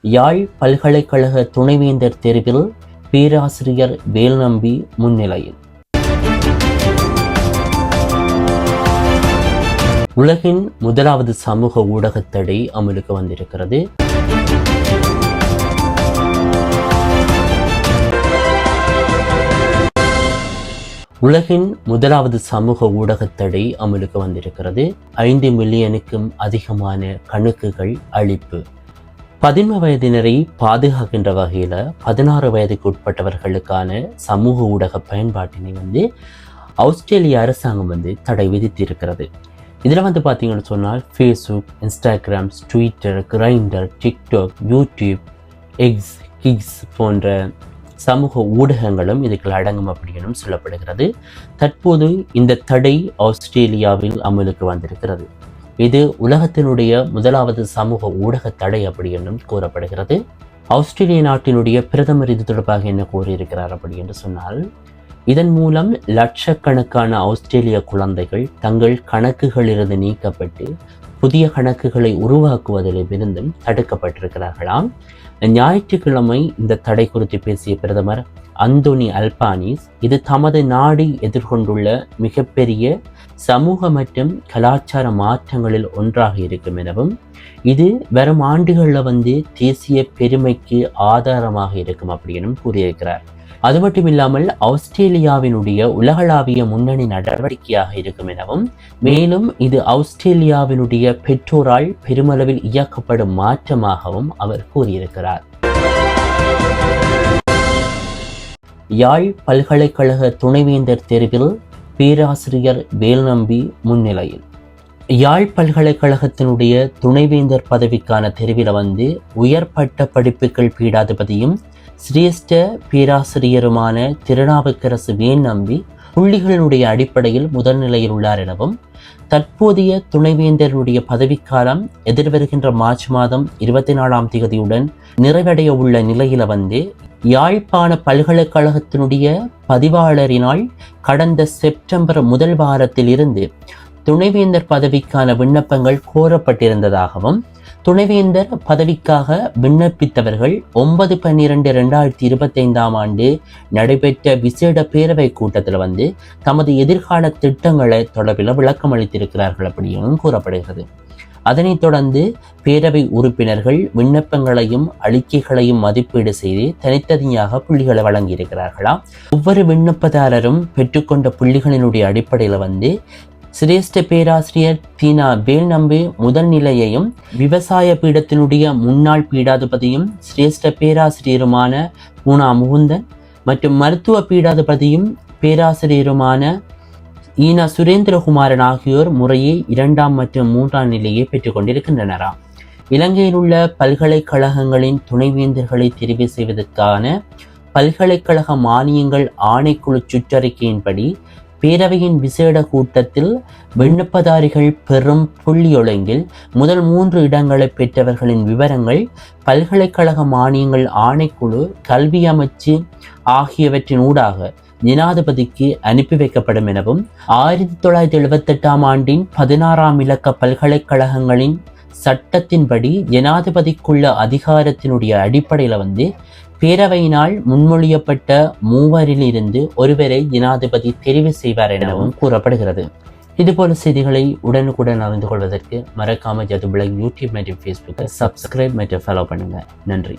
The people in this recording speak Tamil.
யாழ் பல்கலைக்கழக துணைவேந்தர் தேர்வில் பேராசிரியர் வேல்நம்பி முன்னிலையில். உலகின் முதலாவது சமூக ஊடகத்தடை அமலுக்கு வந்திருக்கிறது. உலகின் முதலாவது சமூக ஊடகத்தடை அமலுக்கு வந்திருக்கிறது. ஐந்து மில்லியனுக்கும் அதிகமான கணக்குகள் அழிப்பு. பதின்ம வயதினரை பாதுகாக்கின்ற வகையில் பதினாறு வயதுக்கு உட்பட்டவர்களுக்கான சமூக ஊடக பயன்பாட்டினை வந்து ஆஸ்திரேலிய அரசாங்கம் வந்து தடை விதித்திருக்கிறது. இதில் வந்து பார்த்தீங்கன்னு சொன்னால் Facebook Instagram Twitter Grindr TikTok YouTube X kicks போன்ற சமூக ஊடகங்களும் இதுக்குள் அடங்கும் அப்படின்னும் சொல்லப்படுகிறது. தற்போது இந்த தடை ஆஸ்திரேலியாவில் அமலுக்கு வந்திருக்கிறது. இது உலகத்தினுடைய முதலாவது சமூக ஊடக தடை அப்படி என்றும் கூறப்படுகிறது. ஆஸ்திரேலிய நாட்டினுடைய பிரதமர் இது தொடர்பாக என்ன கூறியிருக்கிறார் அப்படி என்று சொன்னால் இதன் மூலம் லட்சக்கணக்கான ஆஸ்திரேலிய குழந்தைகள் தங்கள் கணக்குகளிலிருந்து நீக்கப்பட்டு புதிய கணக்குகளை உருவாக்குவதிலிருந்தும் தடுக்கப்பட்டிருக்கிறார்களாம். ஞாயிற்றுக்கிழமை இந்த தடை குறித்து பேசிய பிரதமர் அந்தோனி அல்பானிஸ் இது தமது நாடு எதிர்கொண்டுள்ள மிகப்பெரிய சமூக மற்றும் கலாச்சார மாற்றங்களில் ஒன்றாக இருக்கும் எனவும் இது வரும் ஆண்டுகளில் வந்து தேசிய பெருமைக்கு ஆதாரமாக இருக்கும் அப்படின்னும் கூறியிருக்கிறார். அது மட்டும் இல்லாமல் ஆஸ்திரேலியாவினுடைய உலகளாவிய முன்னணி நடவடிக்கையாக இருக்கும் எனவும் மேலும் இது ஆஸ்திரேலியாவினுடைய பெற்றோரால் பெருமளவில் இயக்கப்படும் மாற்றமாகவும் அவர் கூறியிருக்கிறார். யாழ் பல்கலைக்கழக துணைவேந்தர் தேர்வில் பேராசிரியர் வேல்நம்பி முன்னிலையில். யாழ் பல்கலைக்கழகத்தினுடைய துணைவேந்தர் பதவிக்கான தெரிவில் வந்து உயர்பட்ட படிப்புகள் பீடாதிபதியும் சிரேஷ்ட பேராசிரியருமான திருநாவுக்கரசு வேன் நம்பி புள்ளிகளினுடைய அடிப்படையில் முதல் நிலையில் உள்ளார் எனவும் தற்போதைய துணைவேந்தருடைய பதவிக்காலம் எதிர்வருகின்ற மார்ச் மாதம் இருபத்தி நாலாம் தேதியுடன் நிறைவடைய உள்ள நிலையில வந்து யாழ்ப்பாண பல்கலைக்கழகத்தினுடைய பதிவாளரினால் கடந்த செப்டம்பர் முதல் வாரத்தில் இருந்து துணைவேந்தர் பதவிக்கான விண்ணப்பங்கள் கோரப்பட்டிருந்ததாகவும் துணைவேந்தர் பதவிக்காக விண்ணப்பித்தவர்கள் ஒன்பது பன்னிரெண்டு ரெண்டாயிரத்தி இருபத்தைந்தாம் ஆண்டு நடைபெற்ற விசேட பேரவை கூட்டத்தில் வந்து தமது எதிர்கால திட்டங்களை தொடர்பில் விளக்கம் அளித்திருக்கிறார்கள் அப்படியும் கூறப்படுகிறது. அதனைத் தொடர்ந்து பேரவை உறுப்பினர்கள் விண்ணப்பங்களையும் அளிக்கைகளையும் மதிப்பீடு செய்து தனித்தனியாக புள்ளிகளை வழங்கியிருக்கிறார்களாம் ஒவ்வொரு விண்ணப்பதாரரும் பெற்றுக்கொண்ட புள்ளிகளினுடைய அடிப்படையில் வந்து சிரேஷ்ட பேராசிரியர் பீனா வேல் நம்பி முதல் நிலையையும் விவசாய பீடத்தினுடைய முன்னாள் பீடாதிபதியும் சிரேஷ்ட பேராசிரியருமான பூனா முகுந்தன் மற்றும் மருத்துவ பீடாதிபதியும் பேராசிரியருமான ஈனா சுரேந்திரகுமாரன் ஆகியோர் முறையே இரண்டாம் மற்றும் மூன்றாம் நிலையை பெற்றுக்கொண்டிருக்கின்றனராம் இலங்கையில் உள்ள பல்கலைக்கழகங்களின் துணைவேந்தர்களை தெரிவு செய்வதற்கான பல்கலைக்கழக மானியங்கள் ஆணைக்குழு சுற்றறிக்கையின்படி பேரவையின் விசேட கூட்டத்தில் விண்ணப்பதாரிகள் பெறும் புள்ளியொழுங்கில் முதல் மூன்று இடங்களை பெற்றவர்களின் விவரங்கள் பல்கலைக்கழக மானியங்கள் ஆணைக்குழு கல்வி அமைச்சு ஆகியவற்றின் ஊடாக ஜனாதிபதிக்கு அனுப்பி வைக்கப்படும் எனவும் ஆயிரத்தி தொள்ளாயிரத்தி எழுபத்தெட்டாம் ஆண்டின் பதினாறாம் இலக்க பல்கலைக்கழகங்களின் சட்டத்தின்படி ஜனாதிபதிக்குள்ள அதிகாரத்தினுடைய அடிப்படையில் வந்து பேரவையினால் முன்மொழியப்பட்ட மூவரிலிருந்து ஒருவரை ஜனாதிபதி தெரிவு செய்வார் எனவும் கூறப்படுகிறது. இதுபோல செய்திகளை உடனுக்குடன் அறிந்து கொள்வதற்கு மறக்காமல் ஜதுபிளக் யூடியூப் மற்றும் ஃபேஸ்புக்கை சப்ஸ்கிரைப் மற்றும் ஃபாலோ பண்ணுங்கள் நன்றி.